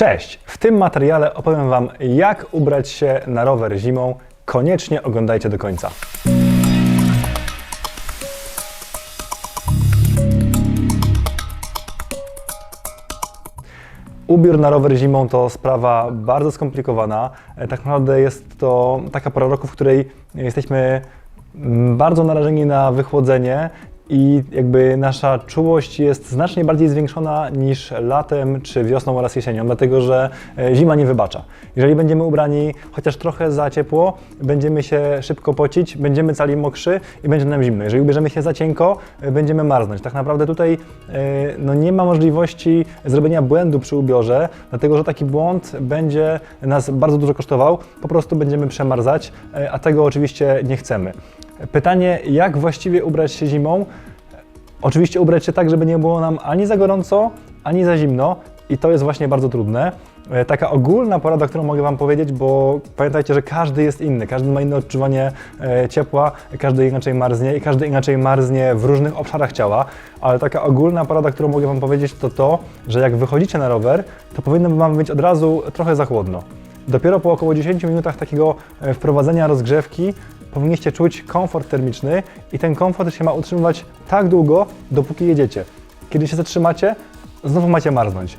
Cześć! W tym materiale opowiem Wam, jak ubrać się na rower zimą. Koniecznie oglądajcie do końca. Ubiór na rower zimą to sprawa bardzo skomplikowana. E, Tak naprawdę jest to taka pora roku, w której jesteśmy bardzo narażeni na wychłodzenie i jakby nasza czułość jest znacznie bardziej zwiększona niż latem czy wiosną oraz jesienią, dlatego że e, zima nie wybacza. Jeżeli będziemy ubrani chociaż trochę za ciepło, będziemy się szybko pocić, będziemy cali mokrzy i będzie nam zimno. Jeżeli ubierzemy się za cienko, e, będziemy marznąć. Tak naprawdę tutaj e, no, nie ma możliwości zrobienia błędu przy ubiorze, dlatego że taki błąd będzie nas bardzo dużo kosztował, po prostu będziemy przemarzać, a tego oczywiście nie chcemy. Pytanie, jak właściwie ubrać się zimą? Oczywiście ubrać się tak, żeby nie było nam ani za gorąco, ani za zimno i to jest właśnie bardzo trudne. E, Taka ogólna porada, którą mogę Wam powiedzieć, bo pamiętajcie, że każdy jest inny, każdy ma inne odczuwanie e, ciepła, każdy inaczej marznie i każdy inaczej marznie w różnych obszarach ciała, ale taka ogólna porada, którą mogę Wam powiedzieć, to to, że jak wychodzicie na rower, to powinno Wam być od razu trochę za chłodno. Dopiero po około 10 minutach takiego e, wprowadzenia rozgrzewki powinniście czuć komfort termiczny i ten komfort się ma utrzymywać tak długo, dopóki jedziecie. Kiedy się zatrzymacie, znowu macie marznąć.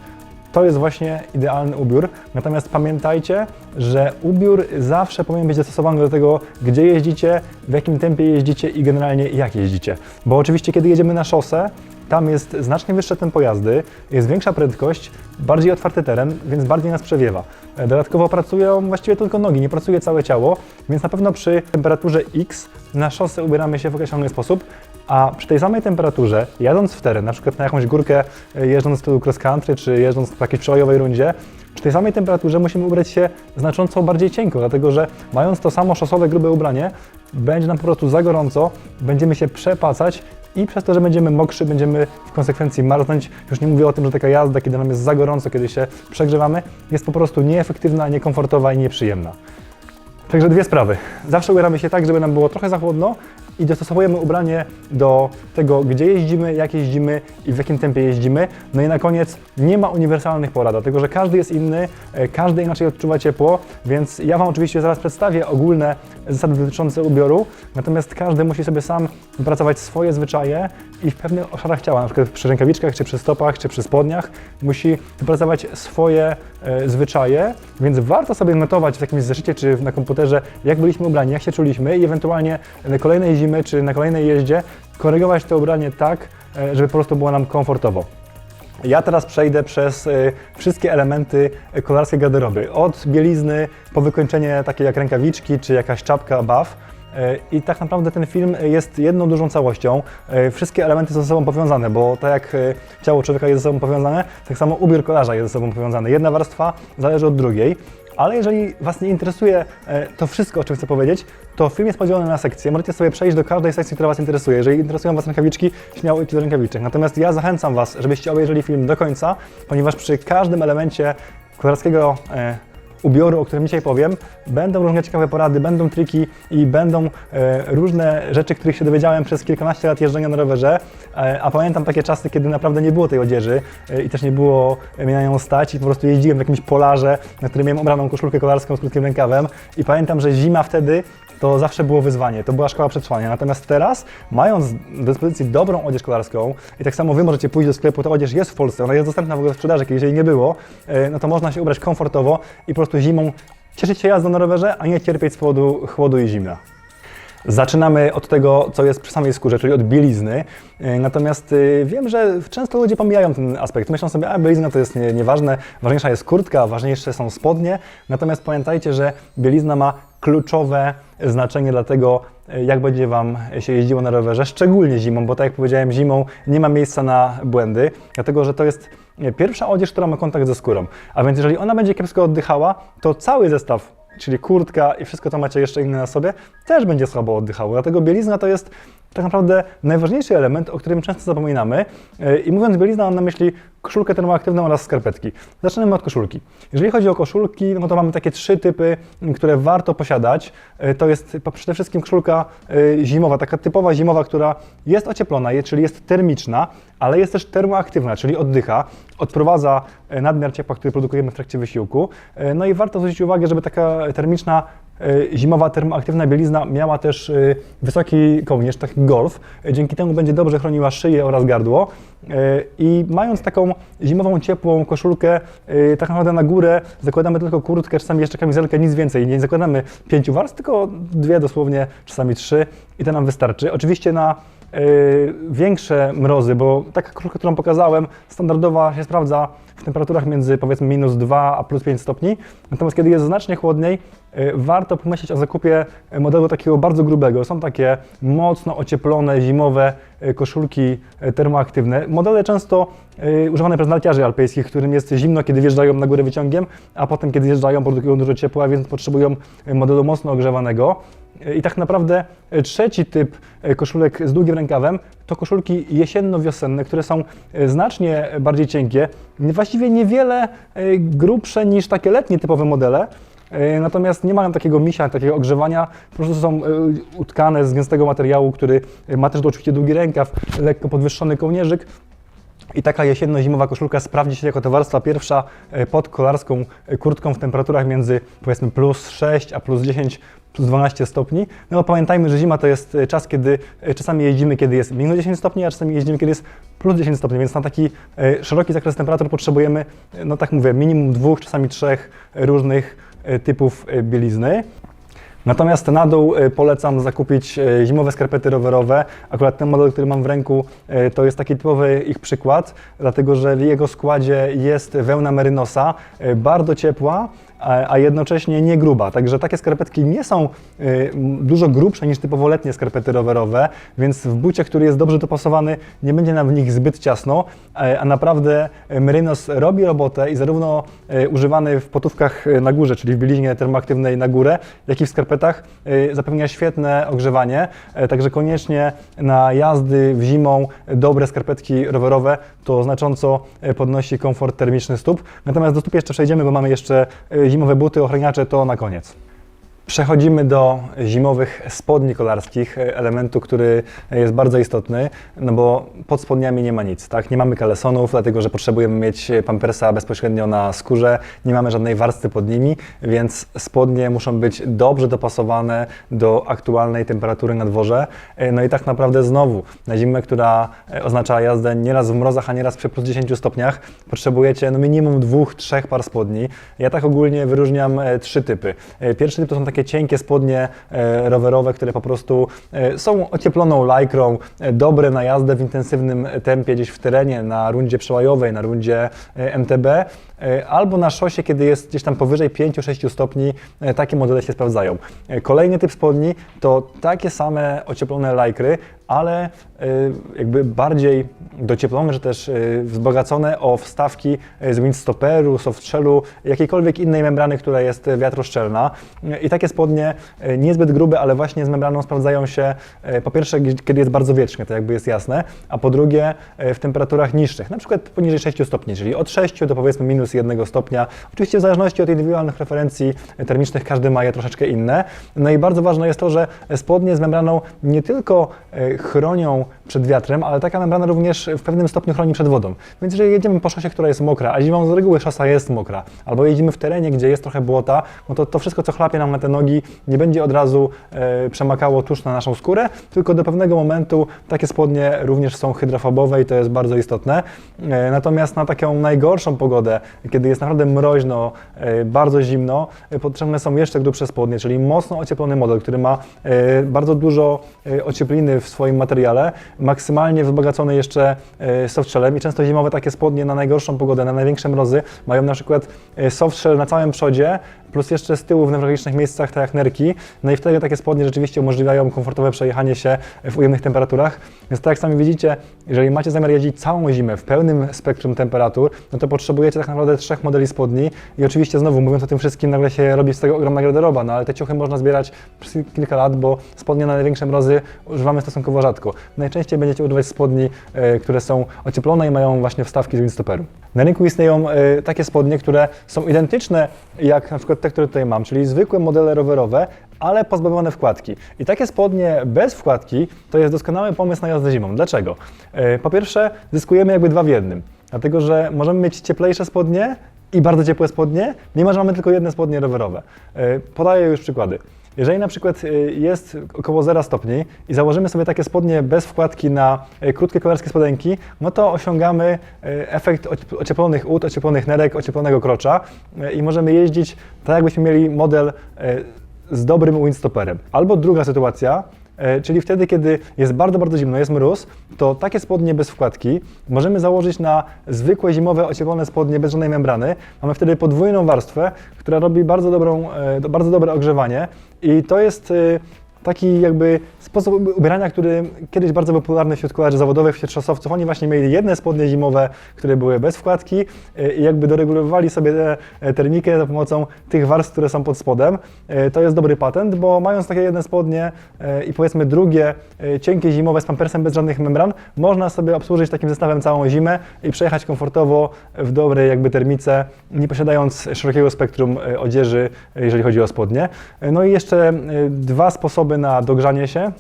To jest właśnie idealny ubiór. Natomiast pamiętajcie, że ubiór zawsze powinien być dostosowany do tego, gdzie jeździcie, w jakim tempie jeździcie i generalnie jak jeździcie. Bo oczywiście, kiedy jedziemy na szosę, tam jest znacznie wyższe tempo jazdy, jest większa prędkość, bardziej otwarty teren, więc bardziej nas przewiewa. E, Dodatkowo pracują właściwie tylko nogi, nie pracuje całe ciało, więc na pewno przy temperaturze X na szosę ubieramy się w określony sposób, a przy tej samej temperaturze, jadąc w teren, na przykład na jakąś górkę, e, jeżdżąc w stylu cross country, czy jeżdżąc w jakiejś przełajowej rundzie, przy tej samej temperaturze musimy ubrać się znacząco bardziej cienko, dlatego że mając to samo szosowe, grube ubranie, będzie nam po prostu za gorąco, będziemy się przepacać i przez to, że będziemy mokrzy, będziemy w konsekwencji marznąć. Już nie mówię o tym, że taka jazda, kiedy nam jest za gorąco, kiedy się przegrzewamy, jest po prostu nieefektywna, niekomfortowa i nieprzyjemna. Także dwie sprawy. Zawsze ubieramy się tak, żeby nam było trochę za chłodno i dostosowujemy ubranie do tego, gdzie jeździmy, jak jeździmy i w jakim tempie jeździmy. No i na koniec nie ma uniwersalnych porad, dlatego że każdy jest inny, e, każdy inaczej odczuwa ciepło, więc ja Wam oczywiście zaraz przedstawię ogólne zasady dotyczące ubioru, natomiast każdy musi sobie sam wypracować swoje zwyczaje i w pewnych obszarach ciała, na przykład przy rękawiczkach, czy przy stopach, czy przy spodniach, musi wypracować swoje e, zwyczaje, więc warto sobie notować w jakimś zeszycie, czy na komputerze, jak byliśmy ubrani, jak się czuliśmy i ewentualnie na kolejnej zimy, czy na kolejnej jeździe korygować to ubranie tak, e, żeby po prostu było nam komfortowo. Ja teraz przejdę przez y, wszystkie elementy y, kolarskiej garderoby. Od bielizny po wykończenie takie jak rękawiczki czy jakaś czapka, buff. Y, I tak naprawdę ten film jest jedną dużą całością. Wszystkie elementy są ze sobą powiązane, bo tak jak ciało człowieka jest ze sobą powiązane, tak samo ubiór kolarza jest ze sobą powiązany. Jedna warstwa zależy od drugiej. Ale jeżeli Was nie interesuje e, to wszystko, o czym chcę powiedzieć, to film jest podzielony na sekcje. Możecie sobie przejść do każdej sekcji, która Was interesuje. Jeżeli interesują Was rękawiczki, śmiało idźcie do rękawiczek. Natomiast ja zachęcam Was, żebyście obejrzeli film do końca, ponieważ przy każdym elemencie kolarskiego e, ubioru, o którym dzisiaj powiem, będą różne ciekawe porady, będą triki i będą e, różne rzeczy, których się dowiedziałem przez kilkanaście lat jeżdżenia na rowerze, e, a pamiętam takie czasy, kiedy naprawdę nie było tej odzieży e, i też nie było e, mnie na nią stać i po prostu jeździłem w jakimś polarze, na którym miałem ubraną koszulkę kolarską z krótkim rękawem. I pamiętam, że zima wtedy to zawsze było wyzwanie, to była szkoła przetrwania. Natomiast teraz, mając do dyspozycji dobrą odzież kolarską i tak samo Wy możecie pójść do sklepu, ta odzież jest w Polsce, ona jest dostępna w ogóle w sprzedaży, jej nie było, e, no to można się ubrać komfortowo i po prostu zimą cieszyć się jazdą na rowerze, a nie cierpieć z powodu chłodu i zimna. Zaczynamy od tego, co jest przy samej skórze, czyli od bielizny. E, Natomiast e, wiem, że często ludzie pomijają ten aspekt. Myślą sobie, a bielizna to jest nie- nieważne, ważniejsza jest kurtka, ważniejsze są spodnie. Natomiast pamiętajcie, że bielizna ma kluczowe znaczenie dla tego, e, jak będzie Wam się jeździło na rowerze, szczególnie zimą, bo tak jak powiedziałem, zimą nie ma miejsca na błędy, dlatego że to jest pierwsza odzież, która ma kontakt ze skórą. A więc jeżeli ona będzie kiepsko oddychała, to cały zestaw czyli kurtka i wszystko, co macie jeszcze inne na sobie, też będzie słabo oddychało. Dlatego bielizna to jest tak naprawdę najważniejszy element, o którym często zapominamy. E, I mówiąc bielizna, mam na myśli koszulkę termoaktywną oraz skarpetki. Zaczynamy od koszulki. Jeżeli chodzi o koszulki, no to mamy takie trzy typy, które warto posiadać. E, To jest przede wszystkim koszulka e, zimowa, taka typowa zimowa, która jest ocieplona, czyli jest termiczna, ale jest też termoaktywna, czyli oddycha, odprowadza nadmiar ciepła, który produkujemy w trakcie wysiłku. No i warto zwrócić uwagę, żeby taka termiczna zimowa termoaktywna bielizna miała też e, wysoki kołnierz, taki golf. E, Dzięki temu będzie dobrze chroniła szyję oraz gardło. E, I mając taką zimową, ciepłą koszulkę, e, tak naprawdę na górę zakładamy tylko kurtkę, czasami jeszcze kamizelkę, nic więcej. Nie zakładamy pięciu warstw, tylko dwie dosłownie, czasami trzy i to nam wystarczy. Oczywiście na e, większe mrozy, bo taka koszulka, którą pokazałem, standardowa się sprawdza w temperaturach między powiedzmy minus 2 a plus 5 stopni. Natomiast kiedy jest znacznie chłodniej, y, warto pomyśleć o zakupie modelu takiego bardzo grubego. Są takie mocno ocieplone, zimowe y, koszulki termoaktywne. Modele często używane przez narciarzy alpejskich, którym jest zimno, kiedy wjeżdżają na górę wyciągiem, a potem, kiedy zjeżdżają, produkują dużo ciepła, więc potrzebują modelu mocno ogrzewanego. I tak naprawdę trzeci typ koszulek z długim rękawem to koszulki jesienno-wiosenne, które są znacznie bardziej cienkie, właściwie niewiele y, grubsze niż takie letnie typowe modele. y, Natomiast nie mają takiego misia, takiego ogrzewania, po prostu są y, utkane z gęstego materiału, który ma też oczywiście długi rękaw, lekko podwyższony kołnierzyk. I taka jesienno-zimowa koszulka sprawdzi się jako ta warstwa pierwsza e, pod kolarską e, kurtką w temperaturach między powiedzmy plus 6 a plus 10, plus 12 stopni. No bo pamiętajmy, że zima to jest e, czas, kiedy e, czasami jeździmy, kiedy jest minus 10 stopni, a czasami jeździmy, kiedy jest plus 10 stopni, więc na taki e, szeroki zakres temperatur potrzebujemy, no tak mówię, minimum dwóch, czasami trzech różnych typów bielizny. Natomiast na dół polecam zakupić zimowe skarpety rowerowe. Akurat ten model, który mam w ręku, to jest taki typowy ich przykład, dlatego że w jego składzie jest wełna merynosa, bardzo ciepła, a jednocześnie nie gruba. Także takie skarpetki nie są m, dużo grubsze niż typowo letnie skarpety rowerowe, więc w bucie, który jest dobrze dopasowany, nie będzie nam w nich zbyt ciasno, e, a naprawdę e, Merynos robi robotę i zarówno e, używany w potówkach na górze, czyli w bieliźnie termoaktywnej na górę, jak i w skarpetach zapewnia świetne ogrzewanie, także koniecznie na jazdy w zimą dobre skarpetki rowerowe to znacząco e, podnosi komfort termiczny stóp. Natomiast do stóp jeszcze przejdziemy, bo mamy jeszcze e, zimowe buty, ochraniacze, to na koniec. Przechodzimy do zimowych spodni kolarskich, e, elementu, który jest bardzo istotny, no bo pod spodniami nie ma nic, tak? Nie mamy kalesonów, dlatego że potrzebujemy mieć pampersa bezpośrednio na skórze, nie mamy żadnej warstwy pod nimi, więc spodnie muszą być dobrze dopasowane do aktualnej temperatury na dworze. E, No i tak naprawdę znowu, na zimę, która e, oznacza jazdę nieraz w mrozach, a nieraz przy plus 10 stopniach, potrzebujecie no minimum dwóch, trzech par spodni. Ja tak ogólnie wyróżniam trzy typy. Pierwszy typ to są takie cienkie spodnie e, rowerowe, które po prostu e, są ocieploną lajkrą, e, dobre na jazdę w intensywnym tempie gdzieś w terenie, na rundzie przełajowej, na rundzie MTB, albo na szosie, kiedy jest gdzieś tam powyżej 5-6 stopni, e, takie modele się sprawdzają. E, Kolejny typ spodni to takie same ocieplone lajkry, ale e, jakby bardziej docieplone, czy też e, wzbogacone o wstawki e, z windstopperu, softshellu, jakiejkolwiek innej membrany, która jest e, wiatroszczelna. E, I takie spodnie e, niezbyt grube, ale właśnie z membraną sprawdzają się e, po pierwsze, kiedy jest bardzo wietrznie, to jakby jest jasne, a po drugie e, w temperaturach niższych, na przykład poniżej 6 stopni, czyli od 6 do powiedzmy minus 1 stopnia. Oczywiście w zależności od indywidualnych preferencji e, termicznych każdy ma je troszeczkę inne. No i bardzo ważne jest to, że spodnie z membraną nie tylko e, chronią przed wiatrem, ale taka membrana również w pewnym stopniu chroni przed wodą. Więc jeżeli jedziemy po szosie, która jest mokra, a zimą z reguły szosa jest mokra, albo jedziemy w terenie, gdzie jest trochę błota, no to to wszystko, co chlapie nam na te nogi, nie będzie od razu e, przemakało tuż na naszą skórę, tylko do pewnego momentu takie spodnie również są hydrofobowe i to jest bardzo istotne. E, natomiast na taką najgorszą pogodę, kiedy jest naprawdę mroźno, e, bardzo zimno, e, potrzebne są jeszcze grubsze spodnie, czyli mocno ocieplony model, który ma e, bardzo dużo ociepliny w swoim materiale, maksymalnie wzbogacony jeszcze softshellem i często zimowe takie spodnie na najgorszą pogodę, na największe mrozy mają na przykład softshell na całym przodzie, plus jeszcze z tyłu w newralgicznych miejscach, tak jak nerki. No i wtedy takie spodnie rzeczywiście umożliwiają komfortowe przejechanie się w ujemnych temperaturach. Więc tak jak sami widzicie, jeżeli macie zamiar jeździć całą zimę w pełnym spektrum temperatur, no to potrzebujecie tak naprawdę trzech modeli spodni i oczywiście znowu mówiąc o tym wszystkim, nagle się robi z tego ogromna garderoba, no ale te ciuchy można zbierać przez kilka lat, bo spodnie na największe mrozy używamy stosunkowo rzadko. Najczęściej będziecie używać spodni, e, które są ocieplone i mają właśnie wstawki z windstoperu. Na rynku istnieją e, takie spodnie, które są identyczne jak na przykład te, które tutaj mam, czyli zwykłe modele rowerowe, ale pozbawione wkładki. I takie spodnie bez wkładki to jest doskonały pomysł na jazdę zimą. Dlaczego? E, Po pierwsze, zyskujemy jakby dwa w jednym. Dlatego, że możemy mieć cieplejsze spodnie i bardzo ciepłe spodnie, mimo że mamy tylko jedne spodnie rowerowe. E, Podaję już przykłady. Jeżeli na przykład y, jest około 0 stopni i założymy sobie takie spodnie bez wkładki na y, krótkie kolarskie spodenki, no to osiągamy efekt oci- ocieplonych ud, ocieplonych nerek, ocieplonego krocza i możemy jeździć tak jakbyśmy mieli model z dobrym windstopperem. Albo druga sytuacja, E, Czyli wtedy, kiedy jest bardzo, bardzo zimno, jest mróz, to takie spodnie bez wkładki możemy założyć na zwykłe zimowe ocieplone spodnie bez żadnej membrany. Mamy wtedy podwójną warstwę, która robi bardzo, dobrą, e, bardzo dobre ogrzewanie i to jest e, taki jakby sposób ubierania, który kiedyś bardzo był popularny wśród kolarzy zawodowych, wśród szosowców. Oni właśnie mieli jedne spodnie zimowe, które były bez wkładki e, i jakby doregulowywali sobie tę e, termikę za pomocą tych warstw, które są pod spodem. E, To jest dobry patent, bo mając takie jedne spodnie i powiedzmy drugie cienkie zimowe z pampersem bez żadnych membran, można sobie obsłużyć takim zestawem całą zimę i przejechać komfortowo w dobrej jakby termice, nie posiadając szerokiego spektrum odzieży, jeżeli chodzi o spodnie. No i jeszcze dwa sposoby na dogrzanie się.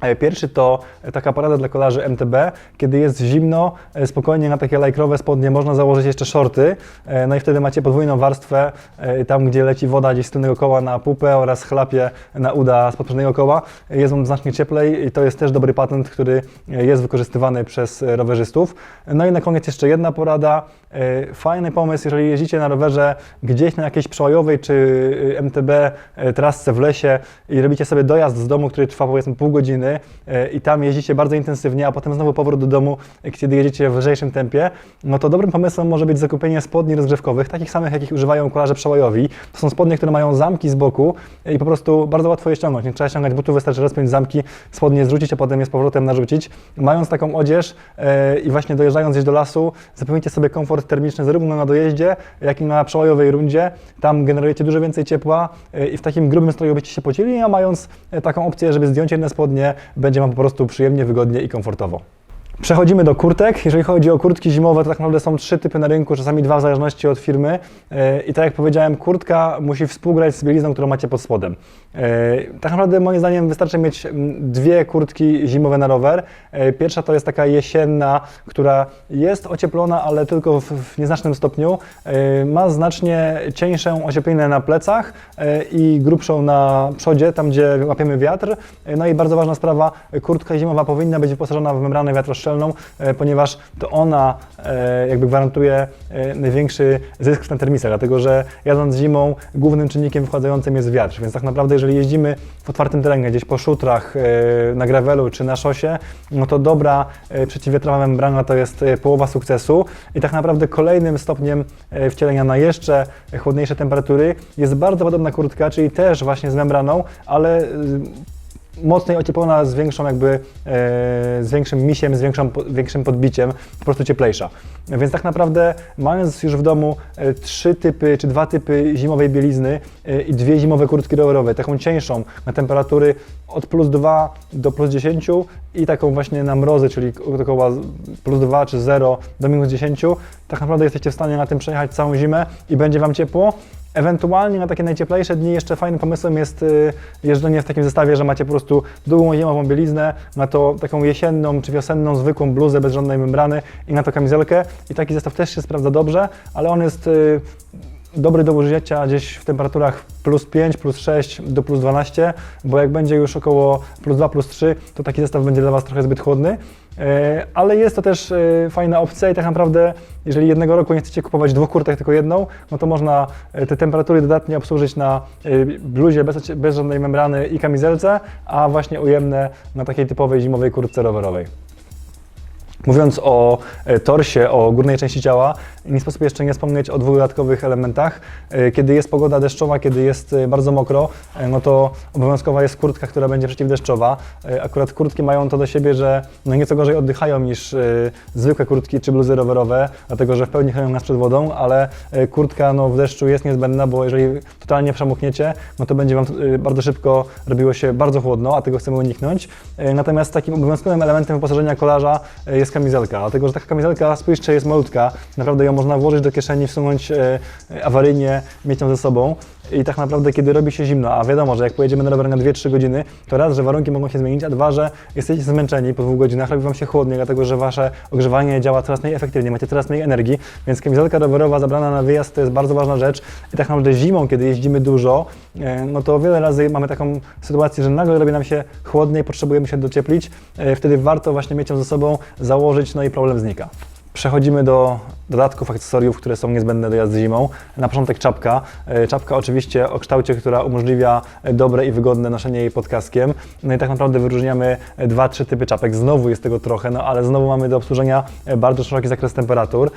E, Pierwszy to taka porada dla kolarzy MTB. Kiedy jest zimno, e, spokojnie na takie lajkrowe spodnie można założyć jeszcze shorty. e, No i wtedy macie podwójną warstwę, e, tam gdzie leci woda gdzieś z tylnego koła na pupę oraz chlapie na uda z poprzedniego koła. e, Jest on znacznie cieplej i to jest też dobry patent, który e, jest wykorzystywany przez e, rowerzystów. No i na koniec jeszcze jedna porada. E, Fajny pomysł, jeżeli jeździcie na rowerze gdzieś na jakiejś przełajowej czy y, MTB e, trasce w lesie i robicie sobie dojazd z domu, który trwa powiedzmy pół godziny e, i tam jeździcie bardzo intensywnie, a potem znowu powrót do domu, kiedy jedziecie w lżejszym tempie, no to dobrym pomysłem może być zakupienie spodni rozgrzewkowych, takich samych, jakich używają kolarze przełajowi. To są spodnie, które mają zamki z boku i po prostu bardzo łatwo je ściągnąć. Nie trzeba ściągać butów, wystarczy rozpiąć zamki, spodnie zrzucić, a potem je z powrotem narzucić. Mając taką odzież i właśnie dojeżdżając gdzieś do lasu, zapewnicie sobie komfort termiczny zarówno na dojeździe, jak i na przełajowej rundzie. Tam generujecie dużo więcej ciepła e, i w takim grubym stroju byście się pocili, a mając e, taką opcję, żeby zdjąć jedne spodnie, będzie Wam po prostu przyjemnie, wygodnie i komfortowo. Przechodzimy do kurtek. Jeżeli chodzi o kurtki zimowe, to tak naprawdę są trzy typy na rynku, czasami dwa w zależności od firmy. E, I tak jak powiedziałem, kurtka musi współgrać z bielizną, którą macie pod spodem. E, Tak naprawdę moim zdaniem wystarczy mieć dwie kurtki zimowe na rower. E, Pierwsza to jest taka jesienna, która jest ocieplona, ale tylko w, nieznacznym stopniu. Ma znacznie cieńszą ocieplinę na plecach i grubszą na przodzie, tam gdzie łapiemy wiatr. No i bardzo ważna sprawa, kurtka zimowa powinna być wyposażona w membranę wiatroszczelną, e, ponieważ to ona e, jakby gwarantuje e, największy zysk w termisach, dlatego że jadąc zimą głównym czynnikiem wchładzającym jest wiatr, więc tak naprawdę jeżeli jeździmy w otwartym terenie, gdzieś po szutrach, na gravelu czy na szosie, no to dobra przeciwwiatrowa membrana to jest połowa sukcesu. I tak naprawdę kolejnym stopniem wcielenia na jeszcze chłodniejsze temperatury jest bardzo podobna kurtka, czyli też właśnie z membraną, ale mocniej ocieplona z większą jakby, e, z większym misiem, z większą, większym podbiciem, po prostu cieplejsza. Więc tak naprawdę mając już w domu e, trzy typy, czy dwa typy zimowej bielizny e, i dwie zimowe kurtki rowerowe, taką cieńszą na temperatury od plus 2 do plus 10 i taką właśnie na mrozy, czyli około plus 2 czy 0 do minus 10, tak naprawdę jesteście w stanie na tym przejechać całą zimę i będzie Wam ciepło. Ewentualnie na takie najcieplejsze dni jeszcze fajnym pomysłem jest y, jeżdżenie w takim zestawie, że macie po prostu długą zimową bieliznę, na to taką jesienną czy wiosenną zwykłą bluzę bez żadnej membrany i na to kamizelkę i taki zestaw też się sprawdza dobrze, ale on jest y, dobry do użycia gdzieś w temperaturach plus 5, plus 6 do plus 12, bo jak będzie już około plus 2, plus 3, to taki zestaw będzie dla Was trochę zbyt chłodny. E, Ale jest to też e, fajna opcja i tak naprawdę, jeżeli jednego roku nie chcecie kupować dwóch kurtek, tylko jedną, no to można e, te temperatury dodatnie obsłużyć na bluzie bez, bez żadnej membrany i kamizelce, a właśnie ujemne na takiej typowej zimowej kurtce rowerowej. Mówiąc o e, torsie, o górnej części ciała, nie sposób jeszcze nie wspomnieć o dwóch dodatkowych elementach. E, Kiedy jest pogoda deszczowa, kiedy jest e, bardzo mokro, no to obowiązkowa jest kurtka, która będzie przeciwdeszczowa. Akurat kurtki mają to do siebie, że no nieco gorzej oddychają niż zwykłe kurtki czy bluzy rowerowe, dlatego że w pełni chronią nas przed wodą, ale kurtka no, w deszczu jest niezbędna, bo jeżeli totalnie przemokniecie, no to będzie Wam bardzo szybko robiło się bardzo chłodno, a tego chcemy uniknąć. Natomiast takim obowiązkowym elementem wyposażenia kolarza jest kamizelka, dlatego że taka kamizelka, spójrzcie, jest malutka, naprawdę ją można włożyć do kieszeni, wsunąć e, e, awaryjnie, mieć ją ze sobą i tak naprawdę kiedy robi się zimno, a wiadomo, że jak pojedziemy na rower na 2-3 godziny, to raz, że warunki mogą się zmienić, a dwa, że jesteście zmęczeni po dwóch godzinach, robi Wam się chłodniej, dlatego że Wasze ogrzewanie działa coraz mniej efektywnie, macie coraz mniej energii, więc kamizelka rowerowa zabrana na wyjazd to jest bardzo ważna rzecz i tak naprawdę zimą, kiedy jeździmy dużo, e, no to wiele razy mamy taką sytuację, że nagle robi nam się chłodniej, potrzebujemy się docieplić, e, wtedy warto właśnie mieć ją ze sobą, założyć, no i problem znika. Przechodzimy do dodatków, akcesoriów, które są niezbędne do jazdy zimą. Na początek czapka. E, Czapka oczywiście o kształcie, która umożliwia dobre i wygodne noszenie jej pod kaskiem. No i tak naprawdę wyróżniamy e, dwa, trzy typy czapek. Znowu jest tego trochę, no ale znowu mamy do obsłużenia e, bardzo szeroki zakres temperatur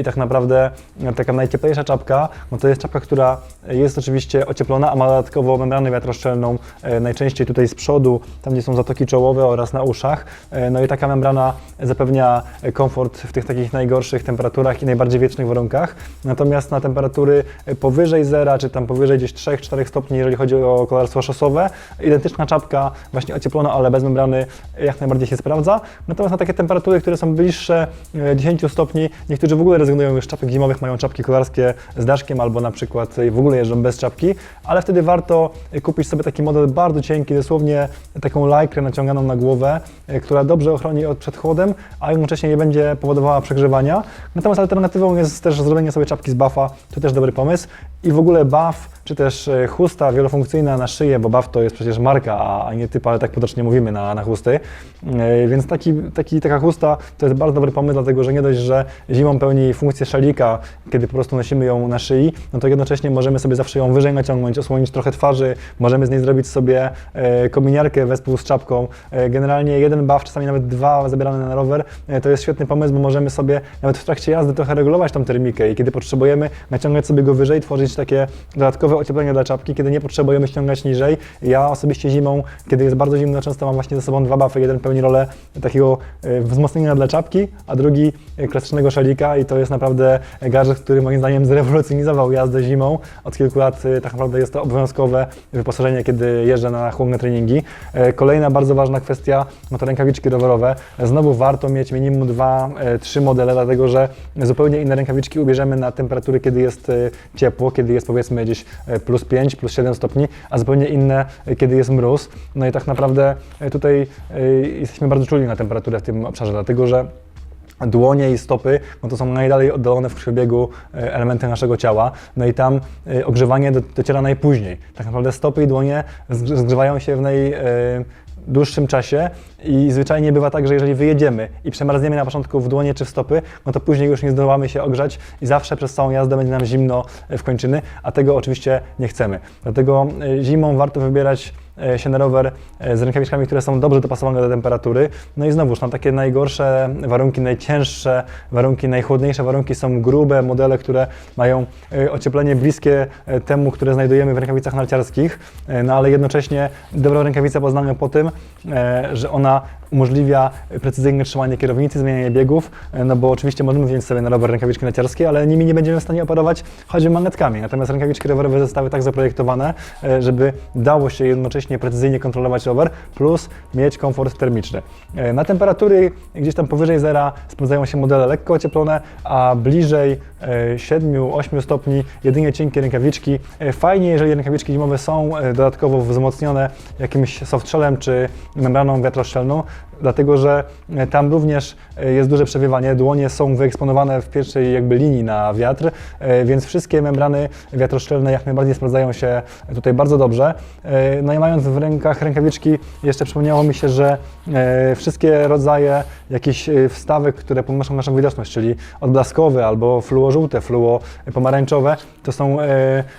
i tak naprawdę e, taka najcieplejsza czapka, no to jest czapka, która jest oczywiście ocieplona, a ma dodatkowo membranę wiatroszczelną, najczęściej tutaj z przodu, tam gdzie są zatoki czołowe oraz na uszach. No i taka membrana zapewnia komfort w tych takich najgorszych temperaturach i najbardziej wiecznych warunkach. Natomiast na temperatury e, powyżej zera, czy tam powyżej gdzieś 3-4 stopni, jeżeli chodzi o kolarstwo szosowe, identyczna czapka, właśnie ocieplona, ale bez membrany, e, jak najbardziej się sprawdza. Natomiast na takie temperatury, które są bliższe e, 10 stopni, niektórzy w ogóle rezygnują już z czapek zimowych, mają czapki kolarskie z daszkiem albo na przykład e, w ogóle jeżdżą bez czapki, ale wtedy warto e, kupić sobie taki model bardzo cienki, dosłownie taką lajkrę naciąganą na głowę, e, która dobrze ochroni od przed chłodem, a jednocześnie nie będzie powodowała przegrzewania. Natomiast alternatywą jest też zrobienie sobie czapki z buffa, to też dobry pomysł. I w ogóle buff, czy też e, chusta wielofunkcyjna na szyję, bo buff to jest przecież marka, a, nie typ, ale tak potocznie mówimy na, na chusty. E, Więc taki, taki, taka chusta to jest bardzo dobry pomysł, dlatego że nie dość, że zimą pełni funkcję szalika, kiedy po prostu nosimy ją na szyi, no to jednocześnie możemy sobie zawsze ją wyżej naciągnąć, osłonić trochę twarzy, możemy z niej zrobić sobie e, kominiarkę wespół z czapką. Generalnie jeden buff, czasami nawet dwa zabierane na rower, to jest świetny pomysł, bo możemy sobie nawet w trakcie jazdy trochę regulować tą termikę i kiedy potrzebujemy naciągać sobie go wyżej, tworzyć takie dodatkowe ocieplenie dla czapki, kiedy nie potrzebujemy ściągać niżej. Ja osobiście zimą, kiedy jest bardzo zimno, często mam właśnie ze sobą dwa buffy, jeden pełni rolę takiego e, wzmocnienia dla czapki, a drugi e, klasycznego szalika i to jest naprawdę gadżet, który moim zdaniem zrewolucjonizował jazdę zimą. Od kilku lat e, tak naprawdę jest to obowiązkowe wyposażenie, kiedy jeżdżę na chłodne treningi. Kolejna bardzo ważna kwestia, no to rękawiczki rowerowe. Znowu warto mieć minimum dwa, trzy modele, dlatego że zupełnie inne rękawiczki ubierzemy na temperatury, kiedy jest ciepło, kiedy jest powiedzmy gdzieś e, plus 5, plus 7 stopni, a zupełnie inne, e, kiedy jest mróz. No i tak naprawdę e, tutaj jesteśmy bardzo czuli na temperaturę w tym obszarze, dlatego że Dłonie i stopy no to są najdalej oddalone w krwiobiegu elementy naszego ciała, no i tam ogrzewanie do, dociera najpóźniej. Tak naprawdę stopy i dłonie zg- zgrzewają się w naj, dłuższym czasie i zwyczajnie bywa tak, że jeżeli wyjedziemy i przemarzniemy na początku w dłonie czy w stopy, no to później już nie zdołamy się ogrzać i zawsze przez całą jazdę będzie nam zimno w kończyny, a tego oczywiście nie chcemy. Dlatego e, zimą warto wybierać się na rower e, z rękawiczkami, które są dobrze dopasowane do temperatury. No i znowuż, na takie najgorsze warunki, najcięższe warunki, najchłodniejsze warunki są grube modele, które mają e, ocieplenie bliskie e, temu, które znajdujemy w rękawicach narciarskich, e, no ale jednocześnie dobrą rękawicę poznamy po tym, e, że ona umożliwia precyzyjne trzymanie kierownicy, zmienianie biegów, e, no bo oczywiście możemy wziąć sobie na rower rękawiczki narciarskie, ale nimi nie będziemy w stanie operować choćby manetkami. Natomiast rękawiczki rowerowe zostały tak zaprojektowane, e, żeby dało się jednocześnie precyzyjnie kontrolować rower, plus mieć komfort termiczny. E, Na temperatury gdzieś tam powyżej zera sprawdzają się modele lekko ocieplone, a bliżej 7-8 stopni jedynie cienkie rękawiczki. E, Fajnie, jeżeli rękawiczki zimowe są e, dodatkowo wzmocnione jakimś softshellem czy membraną wiatroszczelną, dlatego że e, tam również e, jest duże przewiewanie. Dłonie są wyeksponowane w pierwszej jakby linii na wiatr, e, więc wszystkie membrany wiatroszczelne jak najbardziej sprawdzają się tutaj bardzo dobrze. No i mając w rękach rękawiczki, jeszcze przypomniało mi się, że wszystkie rodzaje jakichś wstawek, które podnoszą naszą widoczność, czyli odblaskowe albo fluożółte, fluopomarańczowe, to są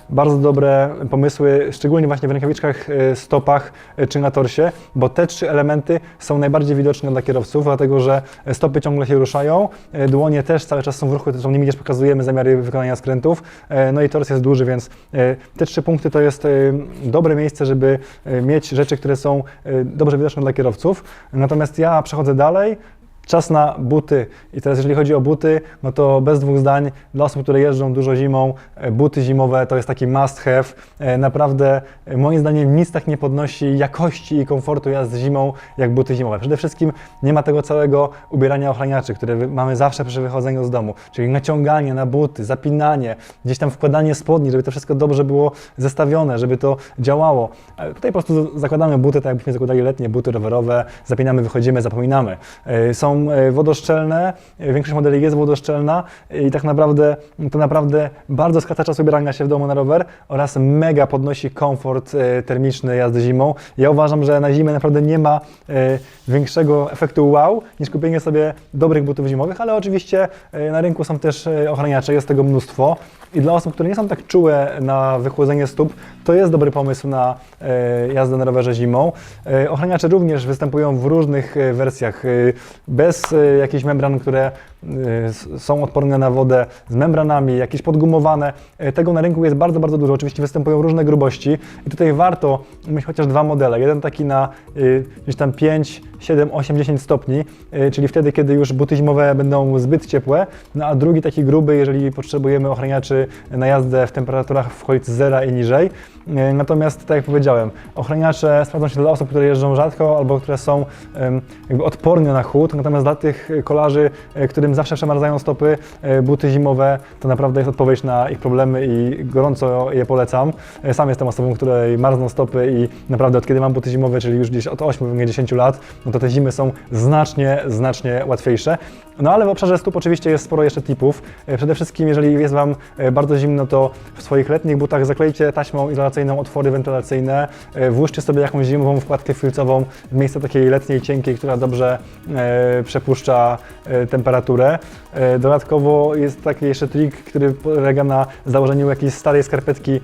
bardzo dobre pomysły, szczególnie właśnie w rękawiczkach, stopach czy na torsie, bo te trzy elementy są najbardziej bardziej widoczne dla kierowców, dlatego że stopy ciągle się ruszają, e, dłonie też cały czas są w ruchu, zresztą nimi też pokazujemy zamiary wykonania skrętów, e, no i tors jest duży, więc e, te trzy punkty to jest dobre miejsce, żeby mieć rzeczy, które są dobrze widoczne dla kierowców. Natomiast ja przechodzę dalej, Czas na buty. I teraz jeżeli chodzi o buty, no to bez dwóch zdań, dla osób, które jeżdżą dużo zimą, e, buty zimowe to jest taki must have. E, Naprawdę e, moim zdaniem nic tak nie podnosi jakości i komfortu jazdy zimą jak buty zimowe. Przede wszystkim nie ma tego całego ubierania ochraniaczy, które mamy zawsze przy wychodzeniu z domu, czyli naciąganie na buty, zapinanie, gdzieś tam wkładanie spodni, żeby to wszystko dobrze było zestawione, żeby to działało. Tutaj po prostu zakładamy buty, tak jakbyśmy zakładali letnie buty rowerowe, zapinamy, wychodzimy, zapominamy. E, E, wodoszczelne, e, większość modeli jest wodoszczelna i tak naprawdę to naprawdę bardzo skraca czas ubierania się w domu na rower oraz mega podnosi komfort e, termiczny jazdy zimą. Ja uważam, że na zimę naprawdę nie ma większego efektu wow niż kupienie sobie dobrych butów zimowych, ale oczywiście na rynku są też ochraniacze, jest tego mnóstwo. I dla osób, które nie są tak czułe na wychłodzenie stóp, to jest dobry pomysł na jazdę na rowerze zimą. Ochraniacze również występują w różnych wersjach, bez e, jakichś membran, które są odporne na wodę, z membranami, jakieś podgumowane. E, tego na rynku jest bardzo, bardzo dużo. Oczywiście występują różne grubości i tutaj warto mieć chociaż dwa modele. Jeden taki na e, gdzieś tam 5, 7, 8, 10 stopni, czyli wtedy, kiedy już buty zimowe będą zbyt ciepłe, no a drugi taki gruby, jeżeli potrzebujemy ochraniaczy na jazdę w temperaturach w okolicy zera i niżej. Natomiast, tak jak powiedziałem, ochraniacze sprawdzą się dla osób, które jeżdżą rzadko albo które są jakby odporne na chłód, natomiast dla tych kolarzy, e, którym zawsze przemarzają stopy, e, buty zimowe to naprawdę jest odpowiedź na ich problemy i gorąco je polecam. E, Sam jestem osobą, której marzną stopy i naprawdę od kiedy mam buty zimowe, czyli już gdzieś od 8, nie 10 lat, no to te zimy są znacznie, znacznie łatwiejsze. No ale w obszarze stóp oczywiście jest sporo jeszcze tipów. E, Przede wszystkim, jeżeli jest Wam e, bardzo zimno, to w swoich letnich butach zaklejcie taśmą izolacyjną otwory wentylacyjne, e, włóżcie sobie jakąś zimową wkładkę filcową w miejsce takiej letniej, cienkiej, która dobrze przepuszcza temperaturę. Dodatkowo jest taki jeszcze trik, który polega na założeniu jakiejś starej skarpetki,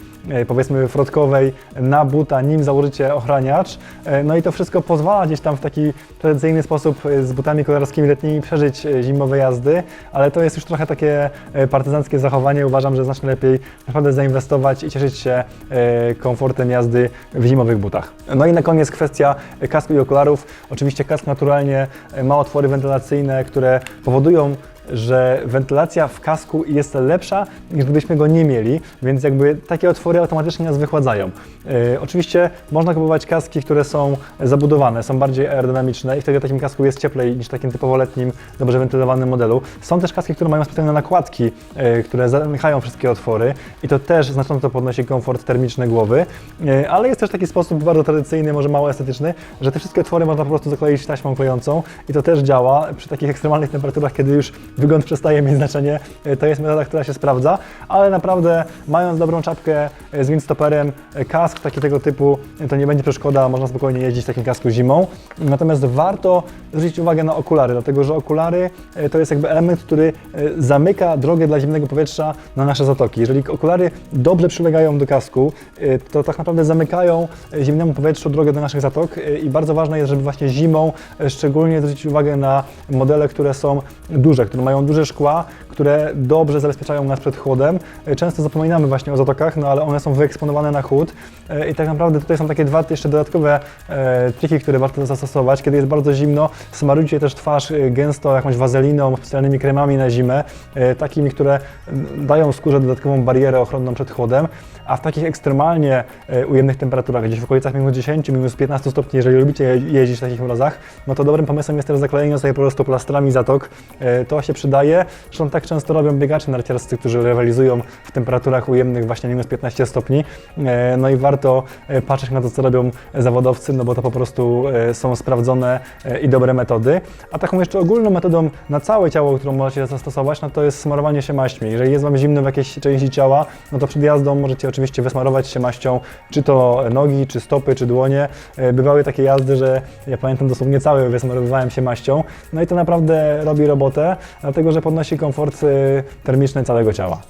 powiedzmy frotkowej, na buta, nim założycie ochraniacz. No i to wszystko pozwala gdzieś tam w taki tradycyjny sposób z butami kolarskimi letnimi przeżyć zimowe jazdy, ale to jest już trochę takie e, partyzanckie zachowanie. Uważam, że znacznie lepiej naprawdę zainwestować i cieszyć się e, komfortem jazdy w zimowych butach. No i na koniec kwestia e, kasku i okularów. Oczywiście kask naturalnie ma otwory wentylacyjne, które powodują że wentylacja w kasku jest lepsza niż gdybyśmy go nie mieli, więc jakby takie otwory automatycznie nas wychładzają. E, oczywiście można kupować kaski, które są zabudowane, są bardziej aerodynamiczne i wtedy takim kasku jest cieplej niż takim typowo letnim, dobrze wentylowanym modelu. Są też kaski, które mają specjalne nakładki, e, które zamykają wszystkie otwory i to też znacząco podnosi komfort termiczny głowy, E, ale jest też taki sposób bardzo tradycyjny, może mało estetyczny, że te wszystkie otwory można po prostu zakleić taśmą klejącą i to też działa przy takich ekstremalnych temperaturach, kiedy już wygląd przestaje mieć znaczenie. To jest metoda, która się sprawdza, ale naprawdę mając dobrą czapkę z windstopperem, e, kask taki tego typu, to nie będzie przeszkoda, można spokojnie jeździć w takim kasku zimą. Natomiast warto zwrócić uwagę na okulary, dlatego że okulary e, to jest jakby element, który e, zamyka drogę dla zimnego powietrza na nasze zatoki. Jeżeli okulary dobrze przylegają do kasku, e, to tak naprawdę zamykają zimnemu powietrzu drogę do naszych zatok i bardzo ważne jest, żeby właśnie zimą szczególnie zwrócić uwagę na modele, które są duże, które mają duże szkła, które dobrze zabezpieczają nas przed chłodem. Często zapominamy właśnie o zatokach, no ale one są wyeksponowane na chłód i tak naprawdę tutaj są takie dwa jeszcze dodatkowe e, triki, które warto zastosować. Kiedy jest bardzo zimno, smarujcie też twarz e, gęsto jakąś wazeliną, specjalnymi kremami na zimę, e, takimi, które dają skórze dodatkową barierę ochronną przed chłodem, a w takich ekstremalnie e, ujemnych temperaturach, gdzieś w okolicach minus 10, minus 15 stopni, jeżeli lubicie je- jeździć w takich mrozach, no to dobrym pomysłem jest też zaklejenie sobie po prostu plastrami zatok. E, To się przydaje. Zresztą tak często robią biegacze narciarscy, którzy rywalizują w temperaturach ujemnych właśnie minus 15 stopni. E, No i warto e, patrzeć na to, co robią zawodowcy, no bo to po prostu e, są sprawdzone e, i dobre metody. A taką jeszcze ogólną metodą na całe ciało, którą możecie zastosować, no to jest smarowanie się maśćmi. Jeżeli jest Wam zimno w jakiejś części ciała, no to przed jazdą możecie oczywiście wysmarować się maścią, czy to nogi, czy stopy, czy dłonie. Bywały takie jazdy, że ja pamiętam dosłownie cały wysmarowywałem się maścią. No i to naprawdę robi robotę, dlatego że podnosi komfort termiczny całego ciała.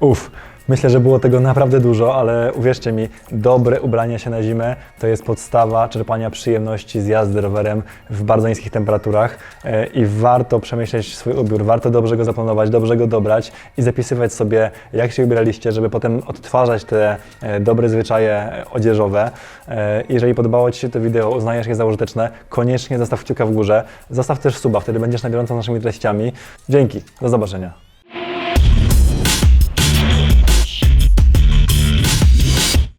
Uff, Myślę, że było tego naprawdę dużo, ale uwierzcie mi, dobre ubranie się na zimę to jest podstawa czerpania przyjemności z jazdy rowerem w bardzo niskich temperaturach e, i warto przemyśleć swój ubiór, warto dobrze go zaplanować, dobrze go dobrać i zapisywać sobie, jak się ubieraliście, żeby potem odtwarzać te e, dobre zwyczaje odzieżowe. E, Jeżeli podobało Ci się to wideo, uznajesz je za użyteczne, koniecznie zostaw kciuka w górze, zostaw też suba, wtedy będziesz na bieżąco naszymi treściami. Dzięki, do zobaczenia.